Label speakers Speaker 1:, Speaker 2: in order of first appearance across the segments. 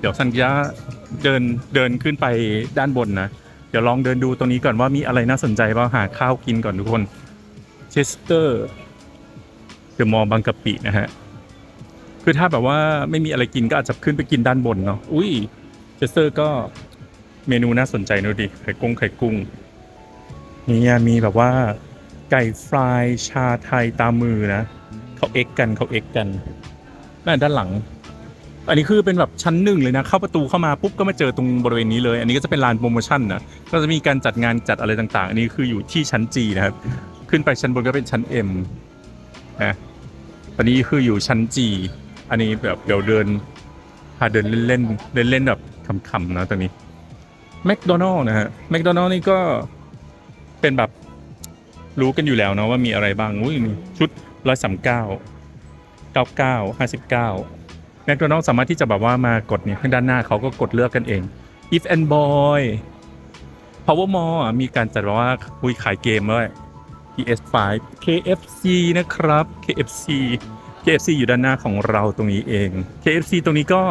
Speaker 1: เดี๋ยวสัญญาเดินเดินขึ้นไปด้านบนนะ เดี๋ยวลองเดินดูตรงนี้ก่อนว่ามีอะไรน่าสนใจบ้างหาข้าวกินก่อนทุกคนเชสเตอร์เดอะมอลล์บางกะปินะฮะ คือถ้าแบบว่าไม่มีอะไรกินก็อาจจะขึ้นไปกินด้านบนเนาะอุ้ยเชสเตอร์ก็เมนูน่าสนใจนะดิไข่กุ้งไข่กุ้งนี่มีแบบว่าไก่ฟรายชาไทยตามมือนะเขาเอ็กกันเขาเอ็กกันนั่นด้านหลัง อันนี้คือเป็นแบบชั้นหนึ่งเลยนะ เข้าประตูเข้ามาปุ๊บก็มาเจอตรงบริเวณนี้เลย อันนี้ก็จะเป็นลานโปรโมชั่นนะก็จะมีการจัดงานจัดอะไรต่าง ๆ อันนี้คืออยู่ที่ชั้น G นะครับ ขึ้นไปชั้นบนก็เป็นชั้น M นะอันนี้คืออยู่ชั้น G อันนี้แบบเดี๋ยวเดินพาเดินเล่นๆเเล่นๆแบบขำๆนะตรงนี้แมคโดนัลล์นะฮะแมคโดนัลล์นี่ก็เป็นแบบรู้กันอยู่แล้วเนาะว่ามีอะไรบ้างอุ้ยมีชุดร้อยสามเก้าเก้าเก้าห้าสิบเก้า มคโดนัลล์สามารถที่จะแบบว่ามากดเนี่ยข้างด้านหน้าเขาก็กดเลือกกันเอง if and boy power mall มีการจัดแบบว่าคุยขายเกมด้วย PS5 KFC นะครับ KFC KFC อยู่ด้านหน้าของเราตรงนี้เอง KFC ตรงนี้ก็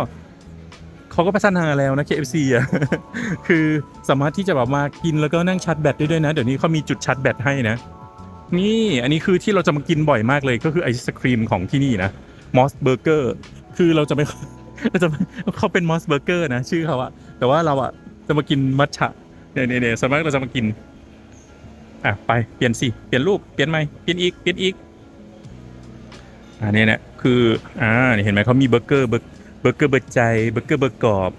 Speaker 1: เขาก็พัฒนาแล้วนะ KFC อะคือสามารถที่จะแบบมากินแล้วก็นั่งชาร์จแบตได้ด้วยนะ เดี๋ยวนี้เขามีจุดชาร์จแบตให้นะ นี่อันนี้คือที่เราจะมากินบ่อยมากเลยก็คือไอศครีมของที่นี่นะมอสเบอร์เกอร์ คือเราจะไม่เราจะเขาเป็นมอสเบอร์เกอร์นะชื่อเขาอะแต่ว่าเราอะจะมากินมัทฉะเนี่ยเนี่ยเนี่ยสมากเราจะมากินอะไปเปลี่ยนสิเปลี่ยนรูปเปลี่ยนไหมเปลี่ยนอีกเปลี่ยนอีกอ่าเนี่ยคืออ่าเห็นไหมเขามีเบอร์เกอร์เบอร์เบอร์เกอร์เบอร์ใจเบอร์เกอร์เบอร์กรอบ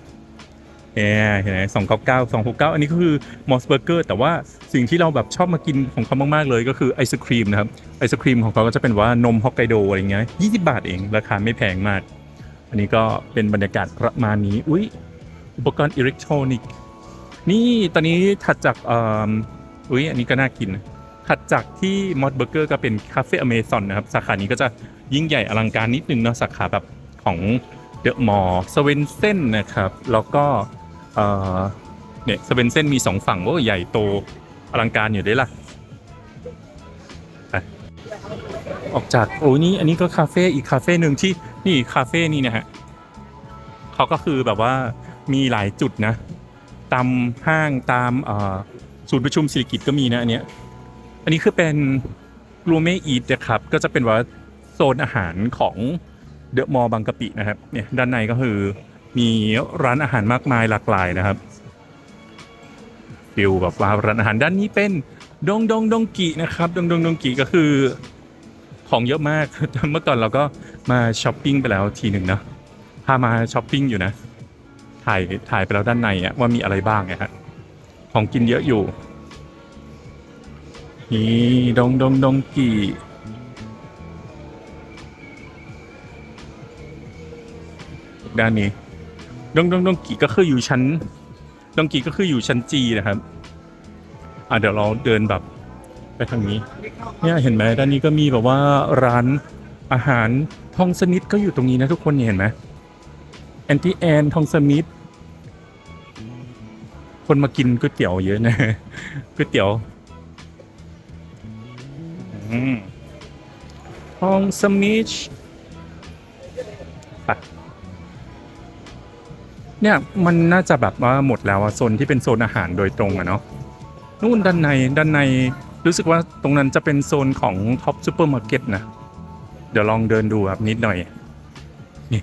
Speaker 1: เนี่ยเห็นไหมสองเก้าเก้าสองหกเก้าอันนี้ก็คือมอสเบอร์เกอร์แต่ว่าสิ่งที่เราแบบชอบมากินของเขามาก ๆ เลยก็คือไอศครีมนะครับไอศครีมของเขาก็จะเป็นว่านมฮอกไกโดอะไรเงี้ยยี่สิบาทเองราคาไม่แพงมาก อันนี้ก็เป็นบรรยากาศประมาณนี้ อุ้ยอุปกรณ์อิเล็กทรอนิกส์นี่ตอนนี้ถัดจากอ,อุ้ยอันนี้ก็น่ากิน ถัดจากที่มอสเบอร์เกอร์ก็เป็นคาเฟ่อเมซอนนะครับ สาขานี้ก็จะยิ่งใหญ่อลังการนิดนึงเนาะสาขาแบบของเดอะมอลล์สเวนเซนนะครับ แล้วก็เนี่ยสเวนเซนมีสองฝั่งโอ้ใหญ่โตอลังการอยู่ด้วยล่ะ ออกจากโอ้นี่อันนี้ก็คาเฟ่อีกคาเฟ่หนึ่งที่นี่คาเฟ่นี่นะฮะเขาก็คือแบบว่ามีหลายจุดนะตามห้างตามศูนย์ประชุมศิริกิตก็มีนะอันเนี้ยอันนี้คือเป็นรูเมอีทนะครับก็จะเป็นว่าโซนอาหารของเดอะมอลล์บางกะปินะครับเนี่ยด้านในก็คือมีร้านอาหารมากมายหลากหลายนะครับฟิลแบบว่าร้านอาหารด้านนี้เป็นดงดงดงกินะครับดงดงดงกิก็คือ ของเยอะมาก เมื่อก่อนเราก็มาช้อปปิ้งไปแล้วทีหนึ่งนะพามาช้อปปิ้งอยู่นะ ถ่ายถ่ายไปแล้วด้านในอะว่ามีอะไรบ้างนะฮะของกินเยอะอยู่นี่ดงดงดงกีด้านนี้ดงดงดงกีก็คืออยู่ชั้นดงกีก็คืออยู่ชั้นจีนะครับ อะเดี๋ยวเราเดินแบบ ไปทางนี้ เนี่ยเห็นไหมด้านนี้ก็มีแบบว่าร้านอาหารทองสมิธก็อยู่ตรงนี้นะทุกคนเห็นไหมแอนตี้แอนทองสมิธคนมากินก๋วยเตี๋ยวเยอะนะก๋วยเตี๋ยวทองสมิชเนี่ยมันน่าจะแบบว่าหมดแล้วอะโซนที่เป็นโซนอาหารโดยตรงอะเนาะนู่นด้านในด้านใน รู้สึกว่าตรงนั้นจะเป็นโซนของท็อปซูเปอร์มาร์เก็ตนะ เดี๋ยวลองเดินดูแบบนิดหน่อย นี่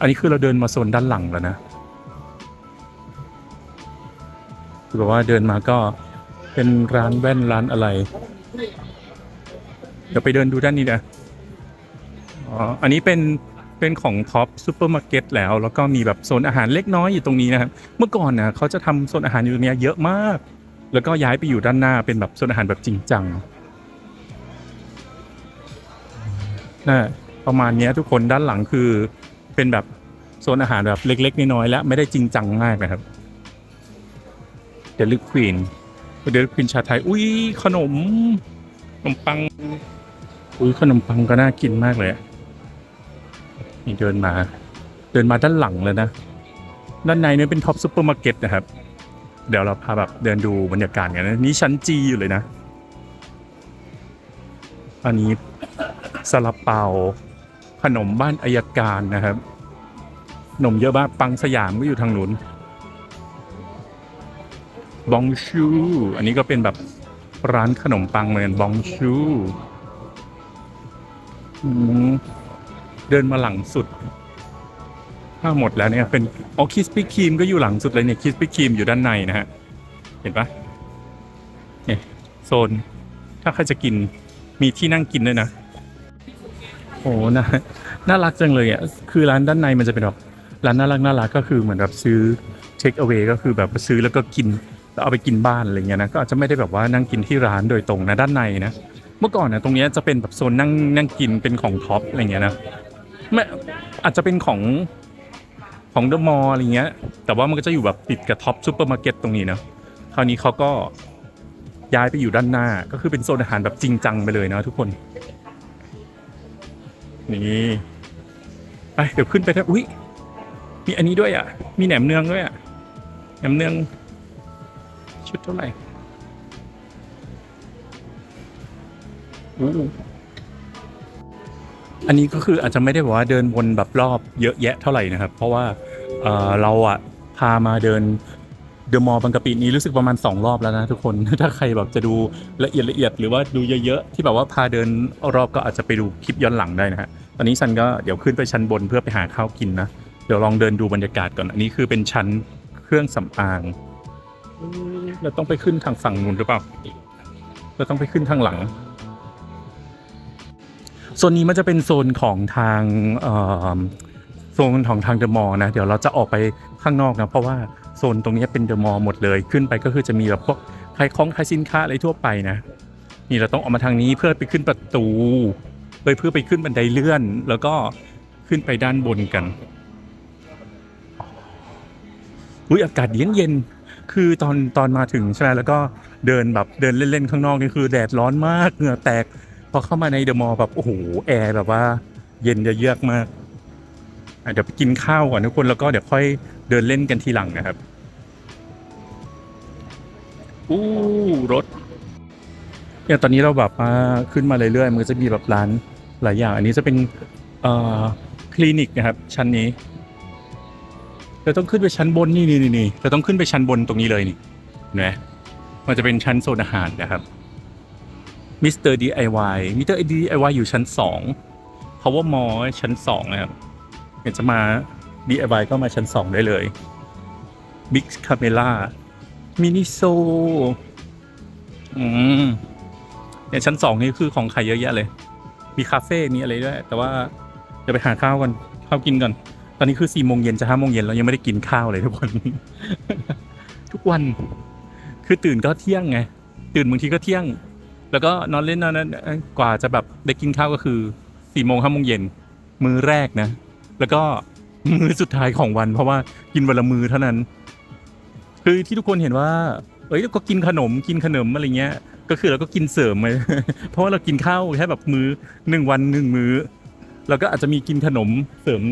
Speaker 1: อันนี้คือเราเดินมาโซนด้านหลังแล้วนะคือแบบว่าเดินมาก็เป็นร้านแว่นร้านอะไร เดี๋ยวไปเดินดูด้านนี้นะอ๋ออันนี้เป็นเป็นของท็อปซูเปอร์มาร์เก็ตแล้ว แล้วก็มีแบบโซนอาหารเล็กน้อยอยู่ตรงนี้นะครับ เมื่อก่อนนะเขาจะทำโซนอาหารอยู่ตรงนี้เยอะมาก แล้วก็ย้ายไปอยู่ด้านหน้าเป็นแบบโซนอาหารแบบจริงจังนะประมาณนี้ทุกคนด้านหลังคือเป็นแบบโซนอาหารแบบเล็ก ๆน้อยๆและไม่ได้จริงจังมากนะครับเดลิควีนเดลิควีนชาไทย อุ้ยขนมขนมปัง อุ้ยขนมปังก็น่ากินมากเลยนี่เดินมา เดินมาด้านหลังเลยนะ ด้านในเนี่ยเป็นท็อปซูเปอร์มาร์เก็ตนะครับ เดี๋ยวเราพาแบบเดินดูบรรยากาศกันนะนี่ชั้นจีอยู่เลยนะ อันนี้ซาลาเปาขนมบ้านอายการนะครับขนมเยอะมากปังสยามก็อยู่ทางนู้นบองชู อันนี้ก็เป็นแบบร้านขนมปังเหมือนบองชูเดินมาหลังสุด ถ้าหมดแล้วเนี่ยเป็นอ๋อคิสปี้ครีมก็อยู่หลังสุดเลยเนี่ยคิสปี้ครีมอยู่ด้านในนะฮะ เห็นปะเนี่ยโซน ถ้าใครจะกินมีที่นั่งกินด้วยนะ โอ้น่าน่ารักจังเลยอะคือร้านด้านในมันจะเป็นแบบร้านน่ารักน่ารักก็คือเหมือนแบบซื้อเทคเอา a y ก็คือแบบซื้อแล้วก็กินแล้วเอาไปกินบ้านอะไรเงี้ยนะก็อาจจะไม่ได้แบบว่านั่งกินที่ร้านโดยตรงนะด้านในนะเมื่อก่อนนะตรงนี้จะเป็นแบบโซนนั่งนั่งกินเป็นของท็อปอะไรเงี้ยนะไม่อาจจะเป็นของ ของเดอะมอลล์อะไรเงี้ย แต่ว่ามันก็จะอยู่แบบติดกับท็อปซูเปอร์มาร์เก็ตตรงนี้เนาะคราวนี้เขาก็ย้ายไปอยู่ด้านหน้าก็คือเป็นโซนอาหารแบบจริงจังไปเลยนะทุกคน นี่ไปเดี๋ยวขึ้นไปนะอุ้ยมีอันนี้ด้วยอะ มีแหนมเนืองด้วยอะแหนมเนือง ชุดเท่าไหร่อู้ อันนี้ก็คืออาจจะไม่ได้บอกว่าเดินวนแบบรอบเยอะแยะเท่าไหร่นะครับ เพราะว่าเอ่อเราอะพามาเดินเดอะมอลล์บางกะปินี้รู้สึกประมาณสองรอบแล้วนะทุกคน ถ้าใครแบบจะดูละเอียดละเอียดหรือว่าดูเยอะๆ ที่แบบว่าพาเดินรอบก็อาจจะไปดูคลิปย้อนหลังได้นะฮะตอนนี้ฉันก็เดี๋ยวขึ้นไปชั้นบนเพื่อไปหาข้าวกินนะ เดี๋ยวลองเดินดูบรรยากาศก่อน อันนี้คือเป็นชั้นเครื่องสำอางเราต้องไปขึ้นทางฝั่งนู้นหรือเปล่า เราต้องไปขึ้นทางหลัง โซนนี้มันจะเป็นโซนของทางโซนของทางเดอะมอลล์นะ เดี๋ยวเราจะออกไปข้างนอกนะ เพราะว่าโซนตรงนี้เป็นเดอะมอลล์หมดเลย ขึ้นไปก็คือจะมีแบบพวกขายของขายสินค้าอะไรทั่วไปนะ นี่เราต้องออกมาทางนี้เพื่อไปขึ้นประตูไปเพื่อไปขึ้นบันไดเลื่อน แล้วก็ขึ้นไปด้านบนกันอุ้ยอากาศเย็นเย็นๆคือตอนตอนมาถึงใช่ไหมแล้วก็เดินแบบเดินเล่นๆข้างนอกนี่คือแดดร้อนมากเหงื่อแตก พอเข้ามาในเดอะมอลล์แบบโอ้โหแอร์แบบว่า เย็นจะเยือกมากอะเดี๋ยวไปกินข้าวก่อนทุกคนแล้วก็เดี๋ยวค่อยเดินเล่นกันทีหลังนะครับอู้รถเนี่ยตอนนี้เราแบบมาขึ้นมาเรื่อยๆมันก็จะมีแบบร้านหลายอย่าง อันนี้จะเป็นเอ่อคลินิกนะครับ ชั้นนี้เราต้องขึ้นไปชั้นบนนี่นี่นี่นี่เราต้องขึ้นไปชั้นบนตรงนี้เลยนี่เห็นไหมมันจะเป็นชั้นโซนอาหารนะครับ มิสเตอร์ดีไอวายมิสเตอร์ดีไอวายอยู่ชั้นสอง power mall ชั้นสองนะครับอยากจะมา DIY ก็มาชั้นสองได้เลย Big Camera Mini s o อืมเนี่ยชั้นสองนี่คือของขายเยอะแยะเลย มีคาเฟ่ มีอะไรด้วย แต่ว่าเดี๋ยวไปหาข้าวกันข้าวกินก่อน ตอนนี้คือสี่โมงเย็นจะห้าโมงเย็นเรายังไม่ได้กินข้าวเลยทุกคน ทุกวัน คือตื่นก็เที่ยงไง ตื่นบางทีก็เที่ยง แล้วก็นอนเล่นนอนนั้นกว่าจะแบบได้กินข้าวก็คือสี่โมงห้าโมงเย็นมื้อแรกนะ แล้วก็มื้อสุดท้ายของวัน เพราะว่ากินวันละมื้อเท่านั้น คือที่ทุกคนเห็นว่า เอ้ยก็กินขนมกินขนมอะไรเงี้ย ก็คือเราก็กินเสริมไปเพราะว่าเรากินข้าวแค่แบบมื้อหนึ่งวันหนึ่งมื้อแล้วก็อาจจะมีกินขนมเสริม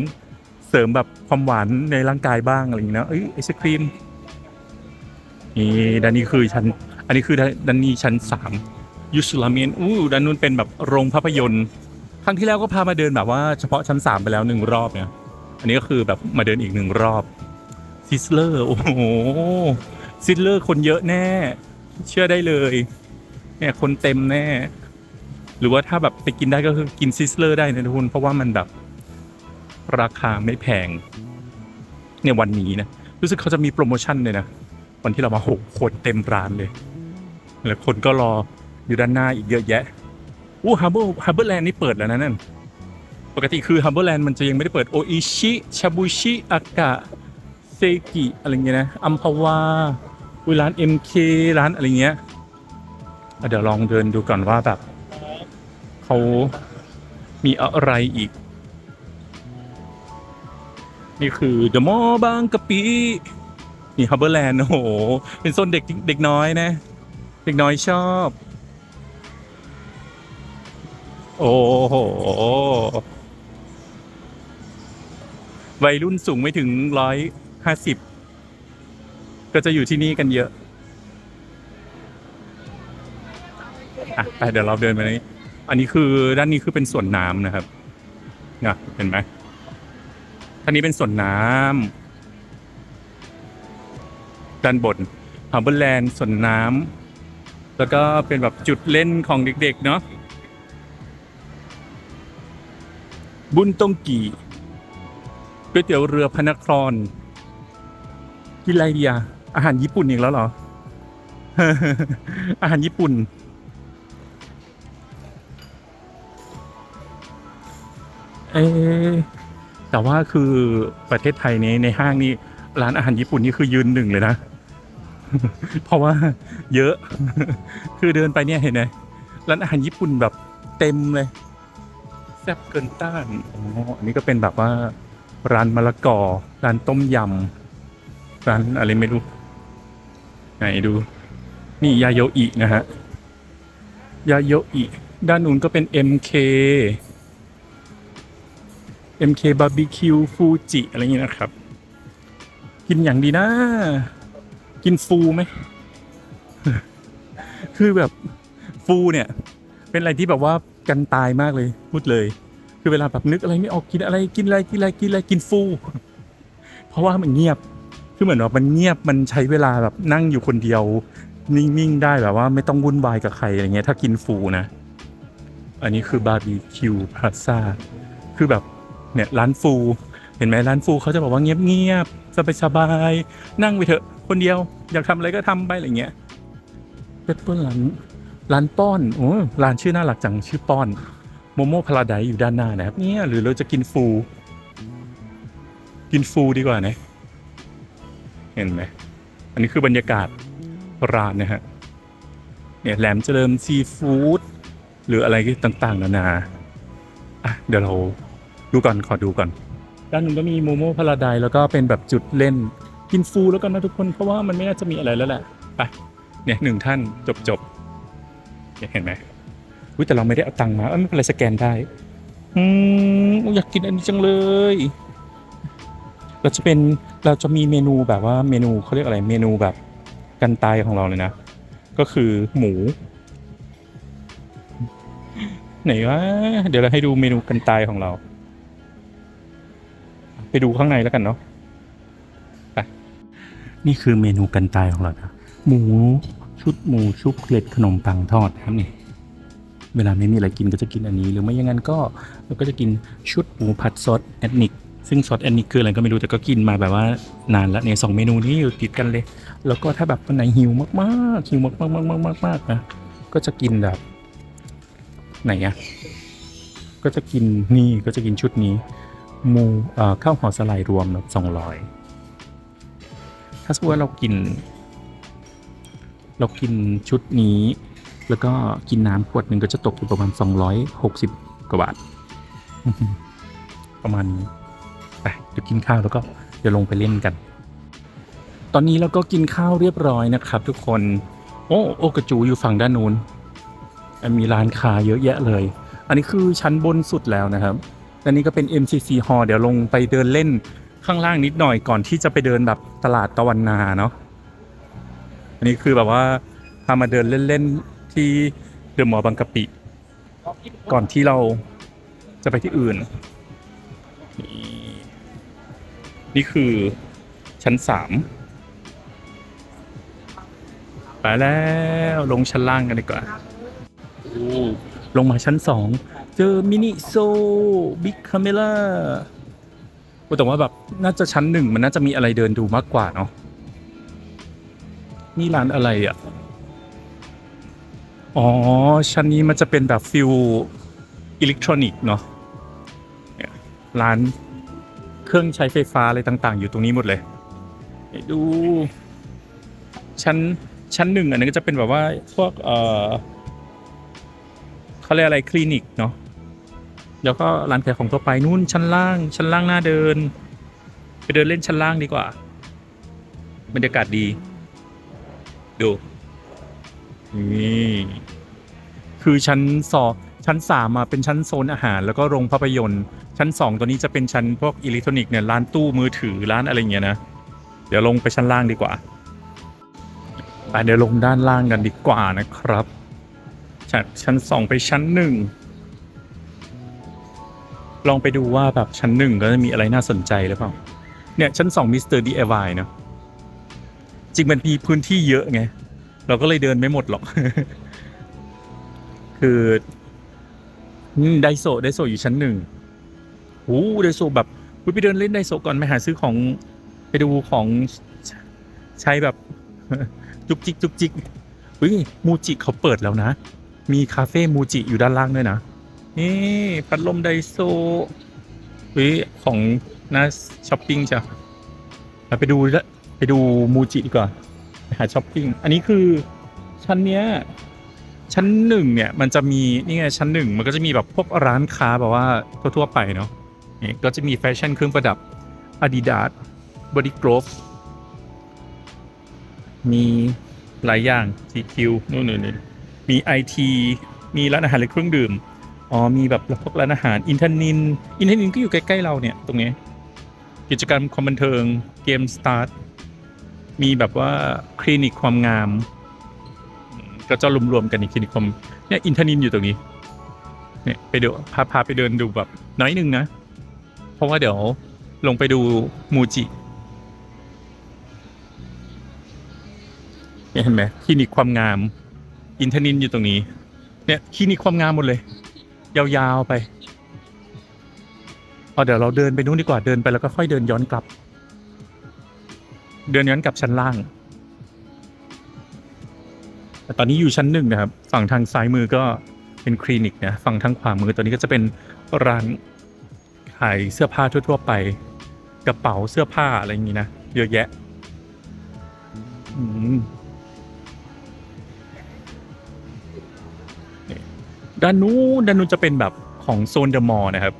Speaker 1: เสริมแบบความหวานในร่างกายบ้างอะไรอย่างเงี้ยนะเอ้ยไอศครีมนี่ด้านนี้คือชั้นอันนี้คือด้านนี้ชั้นสาม ยูสุลาเมนอู้ด้านนู้นเป็นแบบโรงภาพยนตร์ครั้งที่แล้วก็พามาเดินแบบว่าเฉพาะชั้นสามไปแล้วหนึ่งรอบเนี่ยอันนี้ก็คือแบบมาเดินอีกหนึ่งรอบซิสเลอร์โอ้โหซิสเลอร์คนเยอะแน่ เชื่อได้เลยเนี่ยคนเต็มแน่ หรือว่าถ้าแบบไปกินได้ก็คือกินซิสเลอร์ได้นะทุกคนเพราะว่ามันแบบราคาไม่แพงเนี่ยวันนี้นะรู้สึกเขาจะมีโปรโมชั่นเลยนะวันที่เรามาโหคนเต็มร้านเลย แล้วคนก็รอ อยู่ด้านหน้าอีกเยอะแยะอู้ฮับเบิลฮับเบิลแลนด์นี่เปิดแล้วนะนั่นปกติคือฮัมเบอร์แลนด์มันจะยังไม่ได้เปิดโออิชิชาบูชิอากะเซกิอะไรเงี้ยนะอัมพาวาอุยร้าน MK ร้านอะไรเงี้ยเดี๋ยวลองเดินดูก่อนว่าแบบเขามีอะไรอีก นี่คือเดอะมอลบางกะปินี่ฮัมเบอร์แลนด์โอ้โห เป็นโซนเด็กเด็กน้อยนะ เด็กน้อยชอบ โอ้โห วัยรุ่นสูงไม่ถึงร้อยห้าสิบ ก็จะอยู่ที่นี่กันเยอะ อะไปเดี๋ยวเราเดินไปนี้ อันนี้คือด้านนี้คือเป็นสวนน้ำนะครับเนี่ยเห็นไหมท่านี้เป็นสวนน้ำด้านบนฮาร์เบอร์แลนด์สวนน้ำแล้วก็เป็นแบบจุดเล่นของเด็ก ๆ เนาะ บุญตงกีก๋วยเตี๋ยวเรือพนครกินอะไรดีอะอาหารญี่ปุ่นอีกแล้วเหรอ อาหารญี่ปุ่น เอแต่ว่าคือประเทศไทยนี้ในห้างนี้ร้านอาหารญี่ปุ่นนี่คือยืนหนึ่งเลยนะ เพราะว่าเยอะ คือเดินไปเนี่ยเห็นไหมร้านอาหารญี่ปุ่นแบบเต็มเลย แซ่บเกินต้านอ๋ออันนี้ก็เป็นแบบว่าร้านมะละกอ ร้านต้มยำ ร้านอะไรไม่รู้ ไหนดู นี่ยาโยอินะฮะ ยาโยอิด้านนู้นก็เป็น MK MK Barbecue Fuji อะไรอย่างนี้นะครับ กินอย่างดีนะ กินฟูไหม คือแบบฟูเนี่ย เป็นอะไรที่แบบว่า กันตายมากเลยพูดเลย คือเวลาแบบนึกอะไรไม่ออกกินอะไรกินอะไรกินอะไรกินอะไรกินฟู เพราะว่ามันเงียบคือเหมือนว่ามันเงียบมันใช้เวลาแบบนั่งอยู่คนเดียว นิ่งๆได้แบบว่าไม่ต้องวุ่นวายกับใครอะไรเงี้ยถ้ากินฟูนะ อันนี้คือบาร์บีคิวพาซาคือแบบเนี่ยร้านฟู เห็นไหมร้านฟูเขาจะบอกว่าเงียบๆสบายๆนั่งไปเถอะคนเดียว อยากทำอะไรก็ทำไปอะไรเงี้ยเปปเปอร์ร้าน ร้านป้อนโอ้ร้านชื่อน่ารักจังชื่อป้อน โมโม่พาราไดอยู่ด้านหน้านะครับ เนี่ยหรือเราจะกินฟู กินฟูดีกว่านะเห็นไหมอันนี้คือบรรยากาศร้านนะฮะเนี่ยแหลมเจริญซีฟู้ดหรืออะไรต่างๆนานาอะเดี๋ยวเราดูก่อนขอดูก่อน ด้านหนึ่งก็มีโมโม่พาราไดแล้วก็เป็นแบบจุดเล่นกินฟูแล้วกันนะทุกคนเพราะว่ามันไม่น่าจะมีอะไรแล้วแหละไปเนี่ยหนึ่งท่านจบจบ เนี่ยเห็นไหมอุ้ยแต่เราไม่ได้เอาตังค์มาเอ้ยไม่เป็นไรสแกนได้ อืมอยากกินอันนี้จังเลย เราจะเป็นเราจะมีเมนูแบบว่าเมนูเขาเรียกอะไรเมนูแบบกันตายของเราเลยนะ ก็คือหมู ไหนวะเดี๋ยวเราให้ดูเมนูกันตายของเรา ไปดูข้างในแล้วกันเนาะไปนี่คือเมนูกันตายของเรานะหมู ชุดหมูชุบเกล็ดขนมปังทอดนะครับนี่เวลาไม่มีอะไรกินก็จะกินอันนี้ หรือไม่อย่างนั้นก็เราก็จะกินชุดหมูผัดซอสแอดนิกซึ่งซอสแอดนิกคืออะไรก็ไม่รู้แต่ก็กินมาแบบว่านานแล้วเนี่ยสองเมนูนี้อยู่ติดกันเลย แล้วก็ถ้าแบบวันไหนหิวมากๆหิวมากๆมากๆมากๆมากๆนะก็จะกินแบบ ไหนอะก็จะกินนี่ก็จะกินชุดนี้หมูข้าวห่อสลายรวมแบบสองร้อยถ้าสมมติว่าเรากิน เรากินชุดนี้ แล้วก็กินน้ำขวดหนึ่งก็จะตกอยู่ประมาณ 260 กว่าบาท ประมาณนี้ไปเดี๋ยวกินข้าวแล้วก็เดี๋ยวลงไปเล่นกัน ตอนนี้เราก็กินข้าวเรียบร้อยนะครับ ทุกคน โอ้โอกระจูอยู่ฝั่งด้านนู้นมีร้านค้าเยอะแยะเลย อันนี้คือชั้นบนสุดแล้วนะครับอันนี้ก็เป็น MCC Hall เดี๋ยวลงไปเดินเล่นข้างล่างนิดหน่อยก่อนที่จะไปเดินแบบตลาดตะวันนาเนาะ อันนี้คือแบบว่าพามาเดินเล่นๆที่เดอะมอลล์บางกะปิ ก่อนที่เราจะไปที่อื่น นี่นี่คือชั้นสามไปแล้วลงชั้นล่างกันดีกว่าโอ้ลงมาชั้นสองเจอมินิโซบิ๊กคาเมล่าแต่ว่าแบบน่าจะชั้นหนึ่งมันน่าจะมีอะไรเดินดูมากกว่าเนาะ นี่ร้านอะไรอะ อ๋อ ชั้นนี้มันจะเป็นแบบฟิลอิเล็กทรอนิกส์เนาะร้านเครื่องใช้ไฟฟ้าอะไรต่าง ๆ อยู่ตรงนี้หมดเลยดู ชั้นชั้นหนึ่งอันนี้ก็จะเป็นแบบว่าพวกเออเขาเรียกอะไรคลินิกเนาะแล้วก็ร้านขายของทั่วไปนู่นชั้นล่าง ชั้นล่างหน่าเดิน ไปเดินเล่นชั้นล่างดีกว่า บรรยากาศดี ดู นี่คือชั้นสองชั้นสามมาเป็นชั้นโซนอาหาร แล้วก็โรงภาพยนตร์ ชั้นสองตัวนี้จะเป็นชั้นพวกอิเล็กทรอนิกส์เนี่ยร้านตู้มือถือร้านอะไรเงี้ยนะ เดี๋ยวลงไปชั้นล่างดีกว่าไปเดี๋ยวลงด้านล่างกันดีกว่านะครับจากชั้นสองไปชั้นหนึ่งลองไปดูว่าแบบชั้นหนึ่งก็จะมีอะไรน่าสนใจหรือเปล่า เนี่ยชั้นสองมิสเตอร์ดีเอวายเนาะ ริงมันมีพื้นที่เยอะไง เราก็เลยเดินไม่หมดหรอก คือไดโซไดโซอยู่ชั้นหนึ่งโอ้ไดโซแบบอุ๊ยไปเดินเล่นไดโซก่อนไปหาซื้อของไปดูของใช้แบบจุกจิกจุกจิกอุ้ยมูจิเขาเปิดแล้วนะ มีคาเฟ่มูจิอยู่ด้านล่างด้วยนะนี่พัดลมไดโซอุ้ยของน่าช้อปปิ้งจ้ะเราไปดูละ ไปดูมูจิดีกว่าไปหาช้อปปิ้ง อันนี้คือชั้นเนี้ยชั้นหนึ่งเนี่ยมันจะมีนี่ไงชั้นหนึ่งมันก็จะมีแบบพวกร้านค้าแบบว่าทั่วๆไปเนาะนี่ก็จะมีแฟชั่นเครื่องประดับ Adidas Body Grove มีหลายอย่าง GQ นู่นนี่มี IT มีร้านอาหารและเครื่องดื่ม อ๋อ มีแบบพวกร้านอาหารอินเทนิน อินเทนินก็อยู่ใกล้ ๆ เราเนี่ย ตรงนี้ กิจกรรมความบันเทิงเกมสตาร์ท มีแบบว่าคลินิกความงาม ก็จะรวมๆกันในคลินิกคอมเนี่ยอินทนินอยู่ตรงนี้เนี่ยไปดูพาพาไปเดินดูแบบน้อยหนึ่งนะ เพราะว่าเดี๋ยวลงไปดูมูจิเนี่ยเห็นไหมคลินิกความงาม อินทนินอยู่ตรงนี้ เนี่ยคลินิกความงามหมดเลย ยาวๆไปเอาเดี๋ยวเราเดินไปนู้นดีกว่าเดินไปแล้วก็ค่อยเดินย้อนกลับ เดินย้อนกลับชั้นล่าง แต่ตอนนี้อยู่ชั้นหนึ่งนะครับ ฝั่งทางซ้ายมือก็เป็นคลินิกนะ ฝั่งทางขวามือตอนนี้ก็จะเป็นร้านขายเสื้อผ้าทั่ว ๆ ไป กระเป๋าเสื้อผ้าอะไรอย่างนี้นะ เยอะแยะด้านนู้นด้านนู้นจะเป็นแบบของโซนเดอะมอลล์นะครับ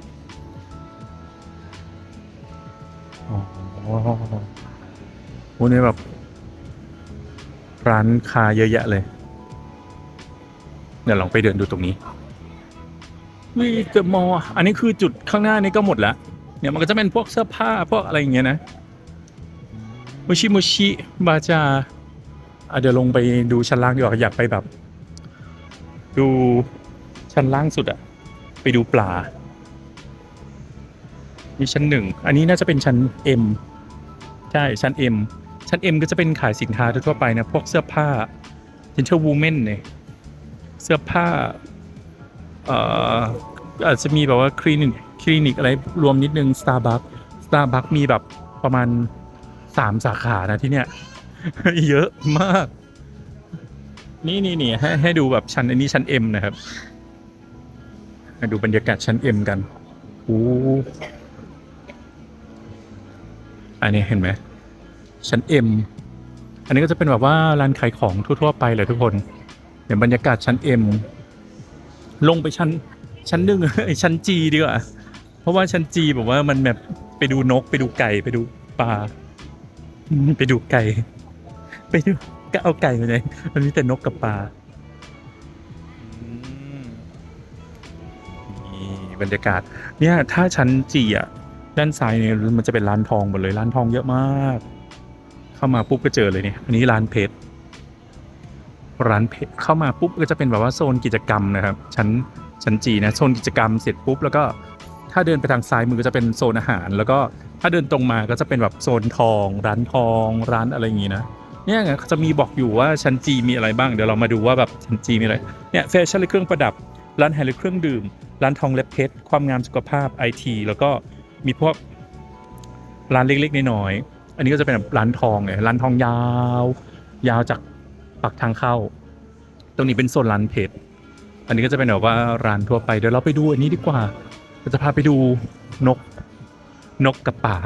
Speaker 1: อ๋อ โอ้เนี่ยแบบ ร้านค้าเยอะแยะเลย เดี๋ยวลองไปเดินดูตรงนี้วิเดมอลอันนี้คือจุดข้างหน้านี้ก็หมดแล้ว เนี่ยมันก็จะเป็นพวกเสื้อผ้าพวกอะไรอย่างเงี้ยนะมุชิมุชิบาจาเดี๋ยวลงไปดูชั้นล่างดีกว่าอยากไปแบบ ดูชั้นล่างสุดอะไปดูปลามีชั้นหนึ่ง อันนี้น่าจะเป็นชั้น M ใช่ ชั้น M ชั้น M ก็จะเป็นขายสินค้าทั่วไปนะ พวกเสื้อผ้า Gentle Women เนี่ยเสื้อผ้าเอ่ออาจจะมีแบบว่าคลินิกคลินิกอะไรรวมนิดนึง Starbucks Starbucks มีแบบประมาณสามสาขานะที่เนี้ยเยอะมาก นี่นี่นี่ให้ให้ดูแบบชั้นอันนี้ชั้น M นะครับให้ดูบรรยากาศชั้น M กันโอ้อันนี้เห็นไหม ชั้น M อันนี้ก็จะเป็นแบบว่าร้านขายของทั่วๆไปเลยทุกคนเดี๋ยวบรรยากาศชั้น M ลงไปชั้นชั้นหนึ่งไอชั้น G ดีกว่าเพราะว่าชั้น G แบบว่ามันแบบไปดูนกไปดูไก่ไปดูปลาไปดูไก่ ไปดูก็เอาไก่มาเลยมันมีแต่นกกับปลาอืมนี่บรรยากาศ เนี่ย ถ้าชั้น G อะ ด้านซ้ายเนี่ยมันจะเป็นร้านทองหมดเลย ร้านทองเยอะมาก เข้ามาปุ๊บก็เจอเลยเนี่ยอันนี้ร้านเพชรร้านเพชรเข้ามาปุ๊บก็จะเป็นแบบว่าโซนกิจกรรมนะครับ ชั้นชั้นจีนะโซนกิจกรรมเสร็จปุ๊บแล้วก็ถ้าเดินไปทางซ้ายมือก็จะเป็นโซนอาหาร แล้วก็ถ้าเดินตรงมาก็จะเป็นแบบโซนทอง ร้านทองร้านอะไรอย่างงี้นะเนี่ยจะมีบอกอยู่ว่าชั้นจีมีอะไรบ้างเดี๋ยวเรามาดูว่าแบบชั้นจีมีอะไรเนี่ยแฟชั่นและเครื่องประดับ ร้านแฮร์และเครื่องดื่ม ร้านทองเล็บเพชรความงามสุขภาพไอทีแล้วก็มีพวกร้านเล็กๆน้อยๆ อันนี้ก็จะเป็นแบบร้านทองเนี่ยร้านทองยาว ยาวจากปากทางเข้า ตรงนี้เป็นโซนร้านเพชรอันนี้ก็จะเป็นแบบว่าร้านทั่วไปเดี๋ยวเราไปดูอันนี้ดีกว่าเราจะพาไปดูนกนกกับป่า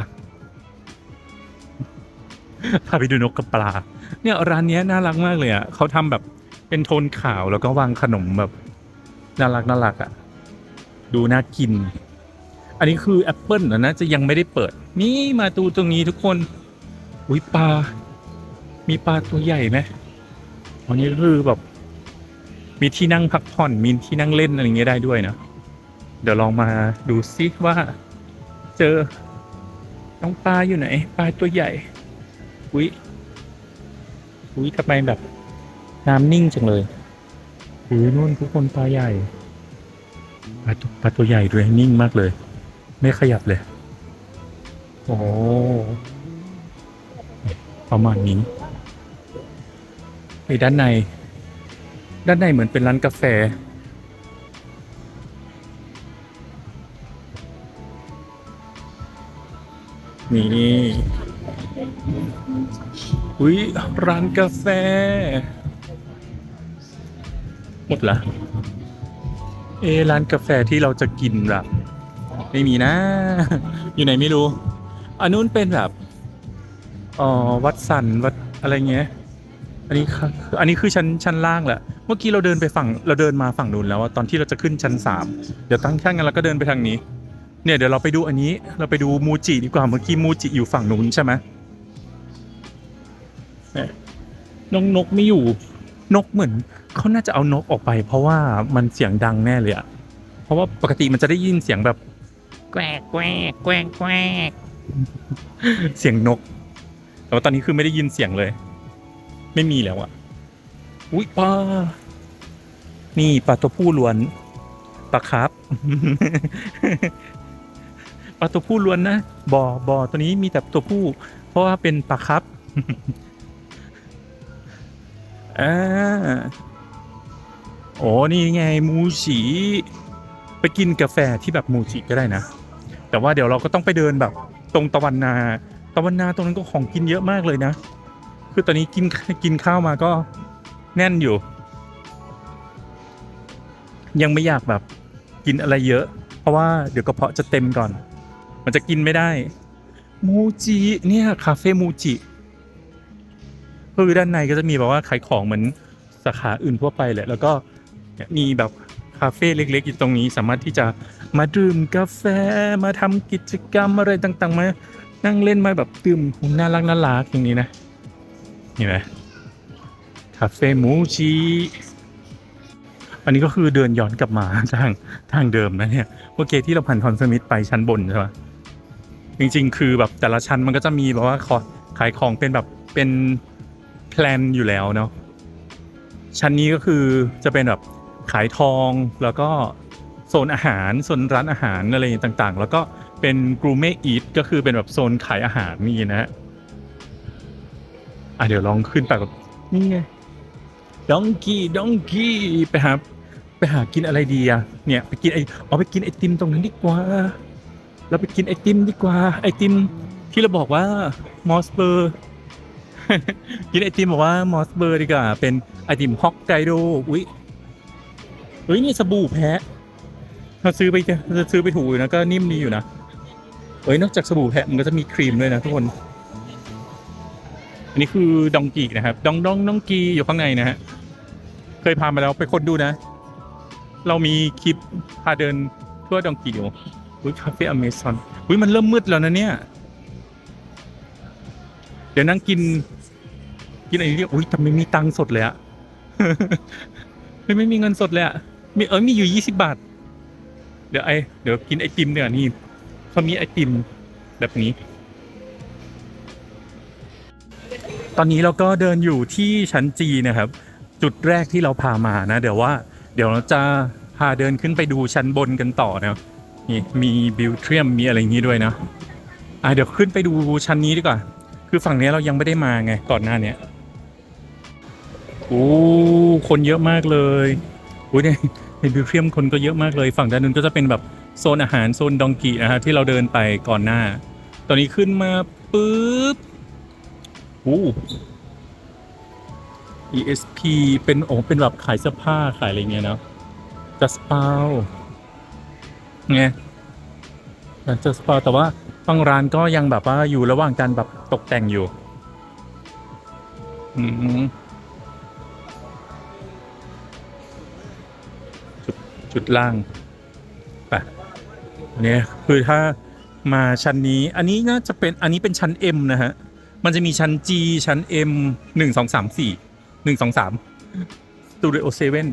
Speaker 1: พาไปดูนกกับปลาเนี่ยร้านนี้น่ารักมากเลยอะเขาทำแบบเป็นโทนขาวแล้วก็วางขนมแบบน่ารักน่ารักอะดูน่ากิน อันนี้คือแอปเปิลนะจะยังไม่ได้เปิด นี่มาดูตรงนี้ทุกคน อุ้ยปลา มีปลาตัวใหญ่ไหมอันนี้คือแบบ มีที่นั่งพักผ่อน มีที่นั่งเล่นอะไรเงี้ยได้ด้วยนะ เดี๋ยวลองมาดูซิว่า เจอน้องปลาอยู่ไหน ปลาตัวใหญ่ อุ้ย อุ้ยทำไมแบบ น้ำนิ่งจังเลยอุ้ยนู่นทุกคนปลาใหญ่ปลาตัวปลาตัวใหญ่ด้วยนิ่งมากเลย ไม่ขยับเลย โอ้ ประมาณนี้ไอ้ด้านใน ด้านในเหมือนเป็นร้านกาแฟ นี่อุ้ยร้านกาแฟ หมดละเอร้านกาแฟที่เราจะกินแบบไม่มีนะ อยู่ไหนไม่รู้ อันนู้นเป็นแบบ อ๋อวัดสันวัดอะไรเงี้ย อันนี้ค่ะอันนี้คือชั้นชั้นล่างแหละ เมื่อกี้เราเดินไปฝั่งเราเดินมาฝั่งนู้นแล้วอะตอนที่เราจะขึ้นชั้นสามเดี๋ยวตั้งแค่งั้นเราก็เดินไปทางนี้ เนี่ยเดี๋ยวเราไปดูอันนี้ เราไปดูมูจิดีกว่า เมื่อกี้มูจิอยู่ฝั่งนู้นใช่ไหมเนี่ยน้องนกไม่อยู่ นกเหมือนเขาน่าจะเอานกออกไป เพราะว่ามันเสียงดังแน่เลยอะเพราะว่าปกติมันจะได้ยินเสียงแบบ
Speaker 2: แกวกแกวกแกวกแกวก
Speaker 1: เสียงนก แต่ว่าตอนนี้คือไม่ได้ยินเสียงเลย ไม่มีแล้วอะอุ้ยปลา นี่ปลาตัวผู้ล้วนปลาครับ ปลาตัวผู้ล้วนนะบอบอตัวนี้มีแต่ตัวผู้ เพราะว่าเป็นปลาครับอ่าโอ้นี่ไงมูจิไปกินกาแฟที่แบบมูจิก็ได้นะ แต่ว่าเดี๋ยวเราก็ต้องไปเดินแบบ ตรงตะวันนา ตะวันนาตรงนั้นก็ของกินเยอะมากเลยนะ คือตอนนี้กินกินข้าวมาก็แน่นอยู่ ยังไม่อยากแบบกินอะไรเยอะ เพราะว่าเดี๋ยวกระเพาะจะเต็มก่อน มันจะกินไม่ได้ มูจิเนี่ยคาเฟ่มูจิคือด้านในก็จะมีแบบว่าขายของเหมือนสาขาอื่นทั่วไปแหละแล้วก็มีแบบคาเฟ่เล็กๆอยู่ตรงนี้สามารถที่จะมาดื่มกาแฟมาทำกิจกรรมอะไรต่างๆมา นั่งเล่นมาแบบดื่มน่ารักน่ารักอย่างนี้นะเห็นไหมคาเฟ่มูจิอันนี้ก็คือเดินย้อนกลับมาทางทางเดิมนะเนี่ยเมื่อกี้ที่เราผ่านทอนสมิธไปชั้นบนใช่ปะจริง ๆ คือแบบแต่ละชั้นมันก็จะมีแบบว่าขอขายของเป็นแบบเป็นแพลนอยู่แล้วเนาะชั้นนี้ก็คือจะเป็นแบบขายทองแล้วก็โซนอาหารโซนร้านอาหารอะไรต่างๆ แล้วก็ เป็นกรูเม่อีทก็คือเป็นแบบโซนขายอาหารนี่นะฮะอะเดี๋ยวลองขึ้นไปกับนี่ไงดองกี้ดองกี้ไปหาไปหากินอะไรดีอะเนี่ยไปกินไอเอาไปกินไอติมตรงนั้นดีกว่าเราไปกินไอติมดีกว่า ไอติมที่เราบอกว่ามอสเบอร์กินไอติมบอกว่ามอสเบอร์ดีกว่าเป็นไอติมฮอกไกโดอุ้ยเฮ้ยนี่สบู่แพะถ้าซื้อไปจะซื้อไปถูอยู่นะก็นิ่มดีอยู่นะ เอ้ยนอกจากสบู่แพะมันก็จะมีครีมด้วยนะทุกคน อันนี้คือดองกีนะครับ ดองดองดองกีอยู่ข้างในนะฮะ เคยพามาแล้วไปคนดูนะ เรามีคลิปพาเดินทั่วดองกีอยู่อุ้ยคาเฟ่อเมซอนอุ้ยมันเริ่มมืดแล้วนะเนี่ย เดี๋ยวนั่งกิน กินอะไรเนี่ยอุ้ยแต่ไม่มีตังสดเลยอะเฮ้ยไม่มีเงินสดเลยอะมีเออมีอยู่ยี่สิบาท เดี๋ยวไอเดี๋ยวกินไอติมเนี่ยนี่ เขามีไอติมแบบนี้ ตอนนี้เราก็เดินอยู่ที่ชั้นจีนะครับ จุดแรกที่เราพามานะ เดี๋ยวว่า เดี๋ยวเราจะพาเดินขึ้นไปดูชั้นบนกันต่อนะนี่มีบิวเทียมมีอะไรอย่างนี้ด้วยนะอะเดี๋ยวขึ้นไปดูชั้นนี้ดีกว่า คือฝั่งนี้เรายังไม่ได้มาไงก่อนหน้าเนี้ยโอ้คนเยอะมากเลยอุ้ยในในบิวเทียมคนก็เยอะมากเลย ฝั่งด้านนู้นก็จะเป็นแบบ โซนอาหารโซนดองกีนะฮะที่เราเดินไปก่อนหน้า ตอนนี้ขึ้นมาปุ๊บโอ้ ESP เป็นโอ้เป็นแบบขายเสื้อผ้าขายอะไรเงี้ยเนาะ just p a l ไงร้าน just p a l แต่ว่าบางร้านก็ยังแบบว่าอยู่ระหว่างการแบบตกแต่งอยู่ อืมจุดจุดล่าง อันนี้คือถ้ามาชั้นนี้อันนี้น่าจะเป็นอันนี้เป็นชั้น M นะฮะ มันจะมีชั้น G ชั้น M หนึ่งสองสามสี่หนึ่งสองสามสตูดิโอเซเว่น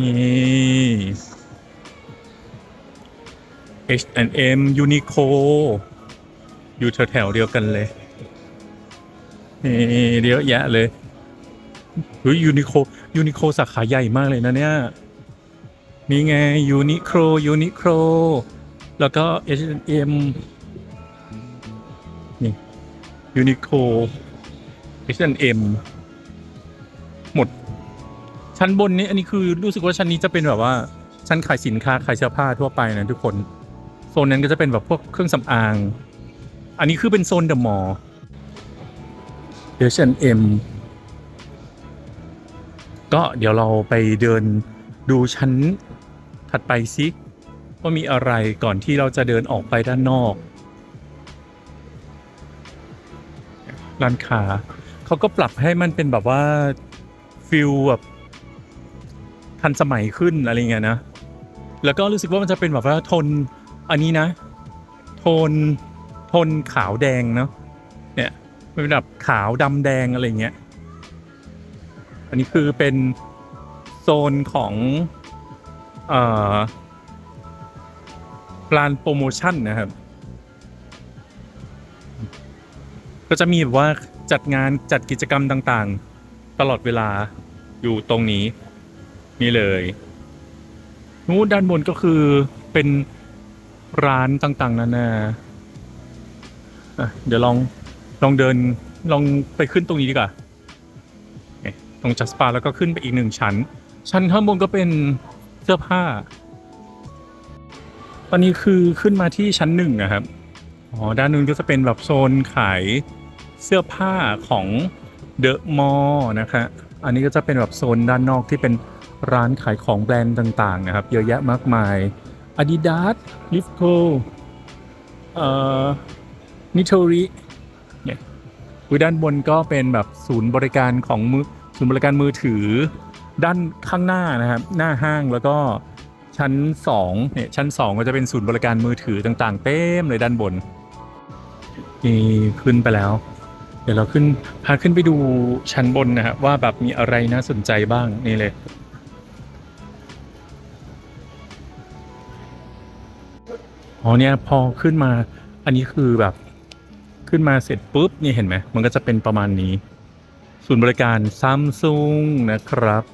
Speaker 1: นี่ H&M Uniqlo อยู่แถวๆเดียวกันเลยนี่เยอะแยะเลยเฮ้ยยูนิโคยูนิโคสาขาใหญ่มากเลยนะเนี่ย นี่ไงยูนิโคลยูนิโคลแล้วก็ H&M นี่ Uniqlo H&M หมด ชั้นบนนี้อันนี้คือรู้สึกว่าชั้นนี้จะเป็นแบบว่า ชั้นขายสินค้าขายเสื้อผ้าทั่วไปนะทุกคน โซนนั้นก็จะเป็นแบบพวกเครื่องสำอาง อันนี้คือเป็นโซนเดอะมอลล์ H&M ก็เดี๋ยวเราไปเดินดูชั้น ถัดไปซิว่ามีอะไรก่อนที่เราจะเดินออกไปด้านนอก ร้านค้าเขาก็ปรับให้มันเป็นแบบว่าฟิลแบบทันสมัยขึ้นอะไรเงี้ยนะ แล้วก็รู้สึกว่ามันจะเป็นแบบว่าโทนอันนี้นะ โทนโทนขาวแดงเนาะเนี่ยมันเป็นแบบขาวดำแดงอะไรเงี้ย อันนี้คือเป็นโซนของ เอ่อร้านโปรโมชั่นนะครับ ก็จะมีแบบว่าจัดงานจัดกิจกรรมต่างๆ ตลอดเวลาอยู่ตรงนี้ นี่เลยนู้ด้านบนก็คือเป็นร้านต่างๆนานาอะเดี๋ยวลองลองเดินลองไปขึ้นตรงนี้ดีกว่าตรงจัสปาแล้วก็ขึ้นไปอีกหนึ่งชั้น ชั้นข้างบนก็เป็น เสื้อผ้า ตอนนี้คือขึ้นมาที่ชั้นหนึ่งนะครับอ๋อด้านนู้นก็จะเป็นแบบโซนขายเสื้อผ้าของเดอะมอลล์นะคะอันนี้ก็จะเป็นแบบโซนด้านนอกที่เป็นร้านขายของแบรนด์ต่างๆ นะครับ เยอะแยะมากมาย Adidas l i f t o เอ่อ Nitori เนี่ยด้านบนก็เป็นแบบศูนย์บริการของมือศูนย์บริการมือถือ ด้านข้างหน้านะครับ หน้าห้างแล้วก็ชั้น2เนี่ยชั้น 2 ก็จะเป็นศูนย์บริการมือถือต่างๆ เต็มเลยด้านบนนี่ขึ้นไปแล้ว เดี๋ยวเราขึ้นพาขึ้นไปดูชั้นบนนะครับว่าแบบมีอะไรน่าสนใจบ้างนี่เลยอ๋อเนี่ยพอขึ้นมาอันนี้คือแบบขึ้นมาเสร็จปุ๊บนี่เห็นไหมมันก็จะเป็นประมาณนี้ ศูนย์บริการซัมซุงนะครับ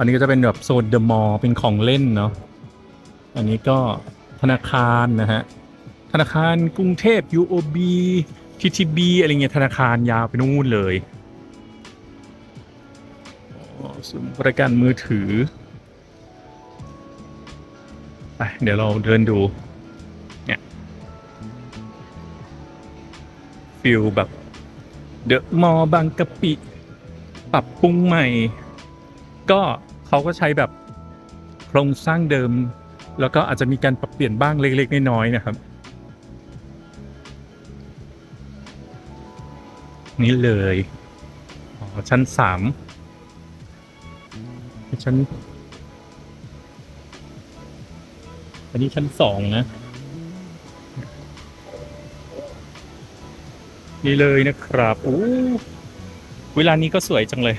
Speaker 1: อันนี้ก็จะเป็นแบบโซนเดอะมอลล์เป็นของเล่นเนาะ อันนี้ก็ธนาคารนะฮะ ธนาคารกรุงเทพ UOB TTB อะไรเงี้ยธนาคารยาวไปนู่นเลยอ๋อศูนย์บริการมือถือไปเดี๋ยวเราเดินดู เนี่ยฟิลแบบเดอะมอลล์บางกะปิ ปรับปรุงใหม่ ก็ เขาก็ใช้แบบโครงสร้างเดิม แล้วก็อาจจะมีการปรับเปลี่ยนบ้างเล็กๆน้อยๆนะครับ นี่เลยอ๋อชั้นสามชั้นอันนี้ชั้นสองนะ นี่เลยนะครับอู้เวลานี้ก็สวยจังเลย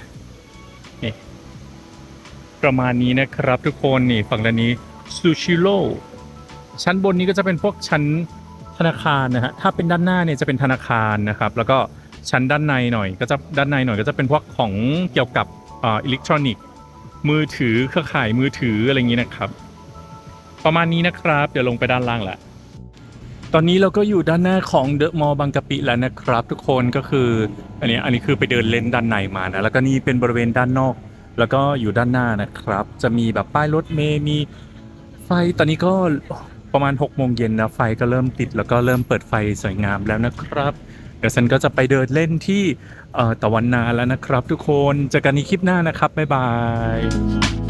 Speaker 1: ประมาณนี้นะครับ ทุกคนนี่ฝั่งด้านนี้ซูชิโร่ชั้นบนนี้ก็จะเป็นพวกชั้นธนาคารนะฮะถ้าเป็นด้านหน้าเนี่ยจะเป็นธนาคารนะครับ แล้วก็ชั้นด้านในหน่อย ก็จะด้านในหน่อยก็จะเป็นพวกของเกี่ยวกับอ่าอิเล็กทรอนิกส์มือถือเครือข่ายมือถืออะไรอย่างนี้นะครับ ประมาณนี้นะครับ เดี๋ยวลงไปด้านล่างละตอนนี้เราก็อยู่ด้านหน้าของเดอะมอลล์บางกะปิแล้วนะครับ ทุกคนก็คืออันนี้อันนี้คือไปเดินเล่นด้านในมานะแล้วก็นี่เป็นบริเวณด้านนอก แล้วก็อยู่ด้านหน้านะครับ จะมีแบบป้ายรถเมย์มีไฟตอนนี้ก็ประมาณ6กโมงเย็นนะไฟก็เริ่มติดแล้วก็เริ่มเปิดไฟสวยงามแล้วนะครับ เดี๋ยวฉันก็จะไปเดินเล่นที่ตะวันนาแล้วนะครับ ทุกคนเจอกันในคลิปหน้านะครับบ๊ายบาย